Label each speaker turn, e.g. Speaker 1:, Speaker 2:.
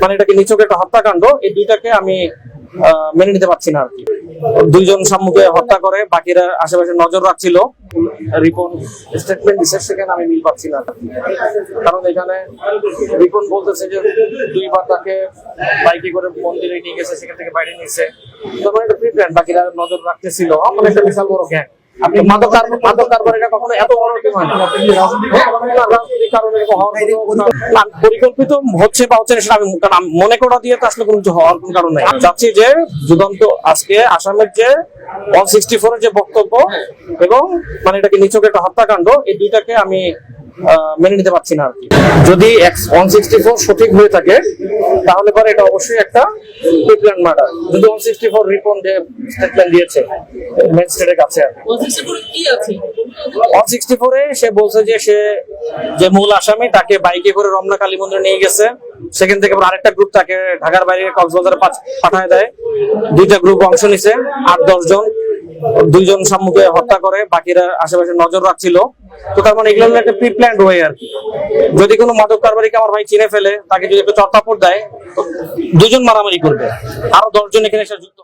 Speaker 1: মানে এটাকে নিচকে একটা হত্যাকাণ্ড, এই দুইটাকে আমি মেনে নিতে পারছি না আর দুইজন সম্মুখে হত্যা করে, বাকিরা আশেপাশে নজর রাখছিল। রিপন স্টেটমেন্ট দিচ্ছে সেখানে আমি মিল পাচ্ছি না কারণ এখানে রিপন বলতেছে যে দুইবার তাকে বাইকে করে মন্দিরে নিয়ে গেছে, সেখান থেকে বাইরে নিয়েছে। তখন একটা প্রিপ্ল্যান বাকিরা নজর রাখতেছিল। আমার একটা বিশাল বড় গ্যাং আপনি মাদক মাদক কারবারিটা কখনো এত বড় হয় না। হ্যাঁ, পরিকল্পিত হচ্ছে বা হচ্ছে না সেটা আমি কারণ মনে করা দিয়ে তো আসলে কোনো কিছু হওয়ার কোনো কারণ নাই। আমি চাচ্ছি যে যুগান্ত আজকে আসামের যে ওয়ান সিক্সটি ফোর এর যে বক্তব্য এবং মানে এটাকে নিচকে একটা হত্যাকাণ্ড এই দুইটাকে আমি মেনে নিতে পারছি না আর কি। যদি ওয়ান সিক্সটি ফোর সঠিক হয়ে থাকে তাহলে পরে এটা অবশ্যই একটা প্রিপ্ল্যান মার্ডার যদি ওয়ান সিক্সটি ফোর রিপন যে স্টেটমেন্ট দিয়েছে ম্যাজিস্ট্রেটের কাছে ওয়ান সিক্সটি ফোরে সে বলছে যে সে যে মূল আসামি তাকে বাইকে করে রমনা কালী মন্দিরে নিয়ে গেছে। সেখান থেকে আরেকটা গ্রুপ তাকে ঢাকার বাইরে কক্সবাজারে পাঠ- পাঠায় দেয়। দুইটা গ্রুপ অংশ নিছে আট দশ জন। দুইজন সম্মুখে হত্যা করে, বাকিরা আশেপাশে নজর রাখছিল। তো তার মানে এগুলো একটা প্রি প্ল্যান্ড ওয়ে আর যদি কোনো মাদক কারবারিকে আমার ভাই চিনে ফেলে, তাকে যদি একটু চর্তাপট দেয় দুজন মারামারি করবে। আরও দশজন এখানে এসে যুক্ত